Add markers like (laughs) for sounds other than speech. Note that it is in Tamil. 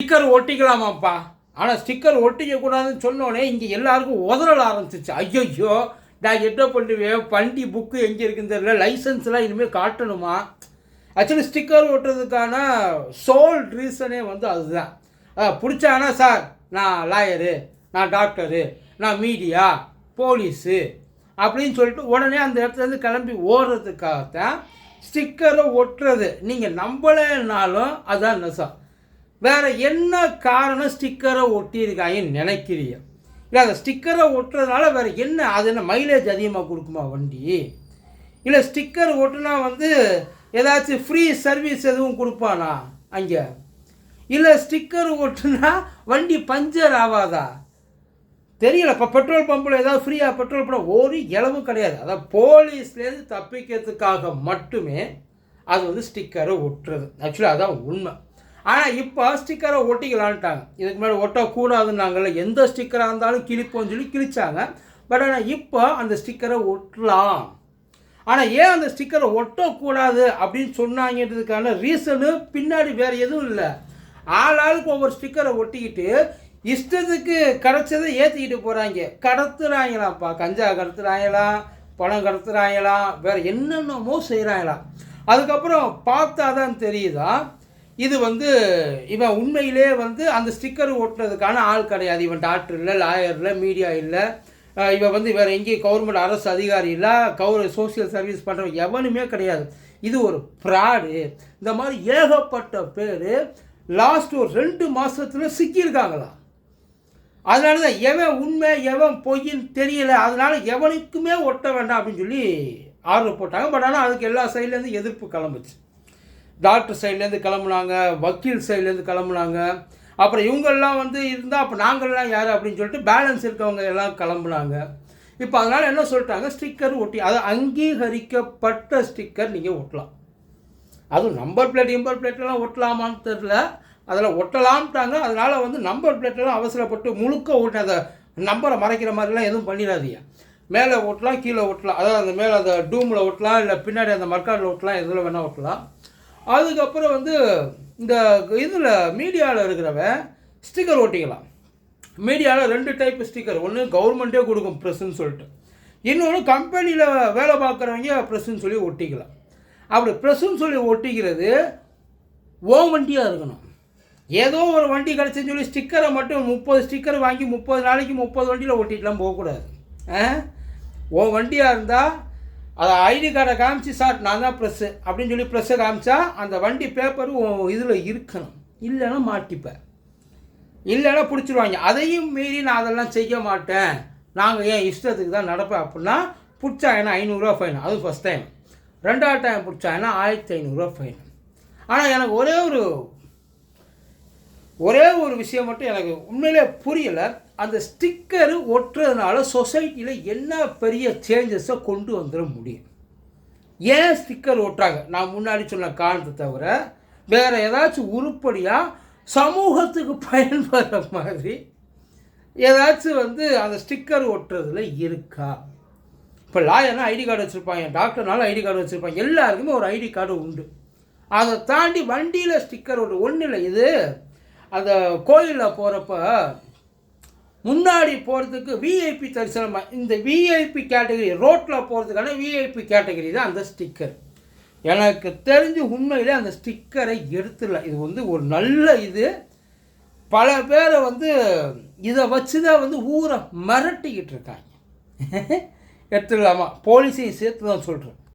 ஸ்டிக்கர் ஒட்டிக்கலாமாப்பா? ஆனால் ஸ்டிக்கர் ஒட்டிக்கக்கூடாதுன்னு சொன்னோடனே இங்கே எல்லாருக்கும் உதறல் ஆரம்பிச்சிச்சு ஐயோ நான் என்ன பண்ணுவேன்? வண்டி புக்கு எங்கே இருக்குன்னு தெரியல. லைசன்ஸ்லாம் இனிமேல் காட்டணுமா? ஆக்சுவலி ஸ்டிக்கர் ஒட்டுறதுக்கான சோல் ரீசனே வந்து அதுதான். பிடிச்சானா சார்? நான் லாயரு நான் டாக்டரு நான் மீடியா போலீஸு அப்படின்னு சொல்லிட்டு உடனே அந்த இடத்துலேருந்து கிளம்பி ஓடுறதுக்காகத்தான் ஸ்டிக்கரை ஒட்டுறது. நீங்கள் நம்பலைன்னாலும் அதுதான் நெசம். வேறு என்ன காரணம் ஸ்டிக்கரை ஒட்டியிருக்காங்கன்னு நினைக்கிறீங்க இல்லை அந்த ஸ்டிக்கரை ஒட்டுறதுனால வேறு என்ன அது என்ன மைலேஜ் அதிகமாக கொடுக்குமா வண்டி? இல்லை ஸ்டிக்கர் ஒட்டுனா வந்து ஏதாச்சும் ஃப்ரீ சர்வீஸ் எதுவும் கொடுப்பானா அங்கே? இல்லை ஸ்டிக்கர் ஒட்டுனா வண்டி பஞ்சர் ஆகாதா தெரியல இப்போ பெட்ரோல் பம்பில் ஏதாவது ஃப்ரீயாக பெட்ரோல் பண்ண ஒரு இளவு கிடையாது. அதான் போலீஸ்லேருந்து தப்பிக்கிறதுக்காக மட்டுமே அது வந்து ஸ்டிக்கரை ஒட்டுறது. ஆக்சுவலாக அதான் உண்மை. ஆனால் இப்போ ஸ்டிக்கரை ஒட்டிக்கலான்ட்டாங்க. இதுக்கு முன்னாடி ஒட்டக்கூடாதுன்னாங்கல்ல எந்த ஸ்டிக்கராக இருந்தாலும் கிழிப்போம்னு சொல்லி கிழிச்சாங்க. பட் ஆனால் இப்போ அந்த ஸ்டிக்கரை ஒட்டலாம். ஆனால் ஏன் அந்த ஸ்டிக்கரை ஒட்டக்கூடாது அப்படின்னு சொன்னாங்கன்றதுக்கான ரீசனு பின்னாடி வேறு எதுவும் இல்லை. ஆள் ஆளுக்கு ஒவ்வொரு ஸ்டிக்கரை ஒட்டிக்கிட்டு இஷ்டத்துக்கு கிடச்சதை ஏற்றிக்கிட்டு போகிறாங்க கடத்துறாங்களாம்ப்பா கஞ்சா கடத்துறாங்களாம் பணம் கடத்துறாங்களாம் வேறு என்னென்னமோ செய்கிறாங்களாம் அதுக்கப்புறம் பார்த்தா தான் தெரியுதா இது வந்து இவன் உண்மையிலே வந்து அந்த ஸ்டிக்கர் ஓட்டுறதுக்கான ஆள் கிடையாது. இவன் டாக்டர் இல்லை லாயர் இல்லை மீடியா இல்லை. இவன் வந்து வேறு எங்கேயும் கவர்மெண்ட் அரசு அதிகாரி இல்லை. கவர் சோஷியல் சர்வீஸ் பண்ணுறவன் எவனுமே கிடையாது. இது ஒரு ஃப்ராடு இந்த மாதிரி ஏகப்பட்ட பேர் லாஸ்ட் ஒரு ரெண்டு மாதத்தில் சிக்கியிருக்காங்களா? அதனால தான் எவன் உண்மை எவன் பொய்ன்னு தெரியல. அதனால எவனுக்குமே ஒட்ட வேண்டாம் அப்படின்னு சொல்லி ஆர்டர் போட்டாங்க. பட் ஆனால் அதுக்கு எல்லா சைட்லேருந்து எதிர்ப்பு கிளம்புச்சு. டாக்டர் சைட்லேருந்து கிளம்புனாங்க வக்கீல் சைட்லேருந்து கிளம்புனாங்க. அப்புறம் இவங்கெல்லாம் வந்து இருந்தால் அப்போ நாங்கள்லாம் யார் அப்படின்னு சொல்லிட்டு பேலன்ஸ் இருக்கவங்க எல்லாம் கிளம்புனாங்க. இப்போ அதனால் என்ன சொல்லிட்டாங்க? ஸ்டிக்கர் ஒட்டி அது அங்கீகரிக்கப்பட்ட ஸ்டிக்கர் நீங்கள் ஒட்டலாம். அதுவும் நம்பர் பிளேட் இம்பர் பிளேட்லாம் ஒட்டலாமான்னு தெரில அதில் ஒட்டலாம்ட்டாங்க. அதனால் வந்து நம்பர் பிளேட்லாம் அவசரப்பட்டு முழுக்க ஓட்டு அதை நம்பரை மறைக்கிற மாதிரிலாம் எதுவும் பண்ணிடாதீங்க. மேலே ஒட்டலாம் கீழே ஒட்டலாம். அதாவது அந்த மேலே அந்த டூமில் ஒட்டலாம் இல்லை பின்னாடி அந்த மர்க்காடில் ஒட்டலாம் எதில் வேணால் ஒட்டலாம். அதுக்கப்புறம் வந்து இந்த இதில் மீடியாவில் இருக்கிறவன் ஸ்டிக்கர் ஒட்டிக்கலாம் மீடியாவில் ரெண்டு டைப் ஸ்டிக்கர் ஒன்று கவர்மெண்ட்டே கொடுக்கும் ப்ரெஸ்ஸுன்னு சொல்லிட்டு. இன்னொன்று கம்பெனியில் வேலை பார்க்குறவங்க ப்ரெஸ்ஸுன்னு சொல்லி ஒட்டிக்கலாம். அப்படி ப்ரெஸ்ஸுன்னு சொல்லி ஒட்டிக்கிறது ஓ வண்டியாக இருக்கணும். ஏதோ ஒரு வண்டி கிடச்சின்னு சொல்லி ஸ்டிக்கரை மட்டும் முப்பது ஸ்டிக்கர் வாங்கி முப்பது நாளைக்கு முப்பது வண்டியில் ஒட்டிட்டுலாம் போகக்கூடாது. ஆ? ஓ வண்டியாக இருந்தால் அதை ஐடி கார்டை காமிச்சு சார் நான் தான் ப்ரெஸ்ஸு அப்படின்னு சொல்லி ப்ரெஸ்ஸை காமிச்சா அந்த வண்டி பேப்பர் இதில் இருக்கணும். இல்லைன்னா மாட்டிப்பேன். இல்லைன்னா பிடிச்சிருவாங்க. அதையும் மீறி நான் அதெல்லாம் செய்ய மாட்டேன். நாங்கள் ஏன் இஷ்டத்துக்கு தான் நடப்பேன் அப்படின்னா பிடிச்சா ஏன்னா ஐநூறுரூவா ஃபைன் அது ஃபஸ்ட் டைம் ரெண்டாவது டைம் பிடிச்சாங்கன்னா ஆயிரத்தி ஐநூறுரூவா ஃபைன் ஆனால் எனக்கு ஒரே ஒரு ஒரே ஒரு விஷயம் மட்டும் எனக்கு உண்மையிலே புரியலை. அந்த ஸ்டிக்கர் ஒட்டுறதுனால சொசைட்டியில் என்ன பெரிய சேஞ்சஸை கொண்டு வந்துட முடியும்? ஏன் ஸ்டிக்கர் ஒட்டுறாங்க? நான் முன்னாடி சொன்ன காரணத்தை தவிர வேறு ஏதாச்சும் உருப்படியாக சமூகத்துக்கு பயன்படுற மாதிரி ஏதாச்சும் வந்து அந்த ஸ்டிக்கர் ஒட்டுறதுல இருக்கா? இப்போ லாயர்னா ஐடி கார்டு வச்சுருப்பாங்க டாக்டர்னாலும் ஐடி கார்டு வச்சுருப்பாங்க எல்லாருக்குமே ஒரு ஐடி கார்டு உண்டு. அதை தாண்டி வண்டியில் ஸ்டிக்கர் ஒன்று ஒன்றும் இல்லை இது? அந்த கோயிலில் போகிறப்ப முன்னாடி போகிறதுக்கு விஐபி தரிசனம் இந்த விஐபி கேட்டகரி ரோட்டில் போகிறதுக்கான விஐபி கேட்டகரி தான் அந்த ஸ்டிக்கர் எனக்கு தெரிஞ்சு உண்மையிலே அந்த ஸ்டிக்கரை எடுத்துடல. இது வந்து ஒரு நல்ல இது. பல பேரை வந்து இதை வச்சு தான் வந்து ஊரை மிரட்டிக்கிட்டு இருக்காங்க. (laughs) எடுத்துடலாமா? போலீஸையும் சேர்த்து தான் சொல்கிறேன்